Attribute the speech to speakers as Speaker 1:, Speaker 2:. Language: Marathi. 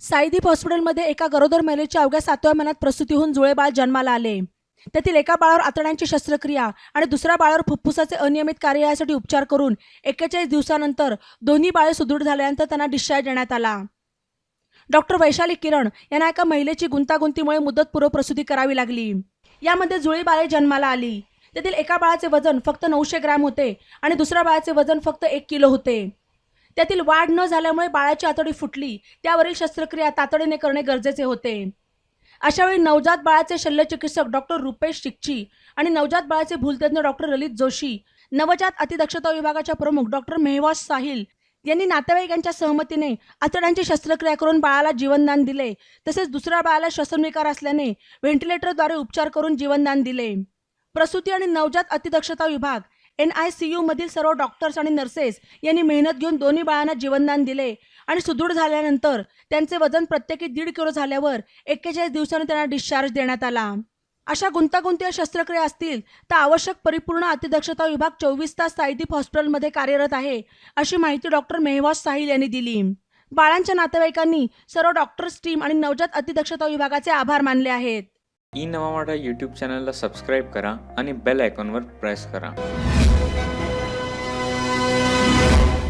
Speaker 1: साईदीप हॉस्पिटलमध्ये एका गरोदर महिलेच्या अवघ्या सातव्या महिन्यात प्रसूती होऊन जुळे बाळ जन्माला आले. त्यातील एका बाळावर आतड्यांची शस्त्रक्रिया आणि दुसऱ्या बाळावर फुफ्फुसाचे अनियमित कार्य यासाठी उपचार करून एक्केचाळीस दिवसानंतर दोन्ही बाळे सुदृढ झाल्यानंतर त्यांना डिस्चार्ज देण्यात आला. डॉक्टर वैशाली किरण यांना एका महिलेची गुंतागुंतीमुळे मुदतपूर्व प्रसूती करावी लागली. यामध्ये जुळी बाळे जन्माला आली. त्यातील एका बाळाचे वजन फक्त नऊशे ग्रॅम होते आणि दुसऱ्या बाळाचे वजन फक्त एक किलो होते. त्यातील वाढ न झाल्यामुळे बाळाची आतडी फुटली. त्यावरील शस्त्रक्रिया तातडीने करणे गरजेचे होते. अशावेळी नवजात बाळाचे शल्यचिकित्सक डॉक्टर रुपेश शिकची आणि नवजात बाळाचे भूलतज्ञ डॉक्टर ललित जोशी नवजात अतिदक्षता विभागाच्या प्रमुख डॉक्टर मेहवाज साहिल यांनी नातेवाईकांच्या सहमतीने आतड्यांची शस्त्रक्रिया करून बाळाला जीवनदान दिले. तसेच दुसऱ्या बाळाला श्वसनविकार असल्याने व्हेंटिलेटरद्वारे उपचार करून जीवनदान दिले. प्रसूती आणि नवजात अतिदक्षता विभाग एन आय सी मधील सर्व डॉक्टर्स आणि नर्सेस यांनी मेहनत घेऊन दोन्ही बाळांना जीवनदान दिले आणि सुदृढ झाल्यानंतर त्यांचे वजन प्रत्येकी दीड किलो झाल्यावर एक्केचाळीस दिवसांनी त्यांना डिस्चार्ज देण्यात आला. अशा गुंतागुंतीय शस्त्रक्रिया असतील तर आवश्यक परिपूर्ण अतिदक्षता विभाग चोवीस तास साईदीप हॉस्पिटलमध्ये कार्यरत आहे अशी माहिती डॉक्टर मेहवास साहिल यांनी दिली. बाळांच्या नातेवाईकांनी सर्व डॉक्टर्स टीम आणि नवजात अतिदक्षता विभागाचे आभार मानले आहेत.
Speaker 2: ई नवा माटा यूट्यूब चॅनलला सबस्क्राईब करा आणि बेल आयकॉनवर प्रेस करा.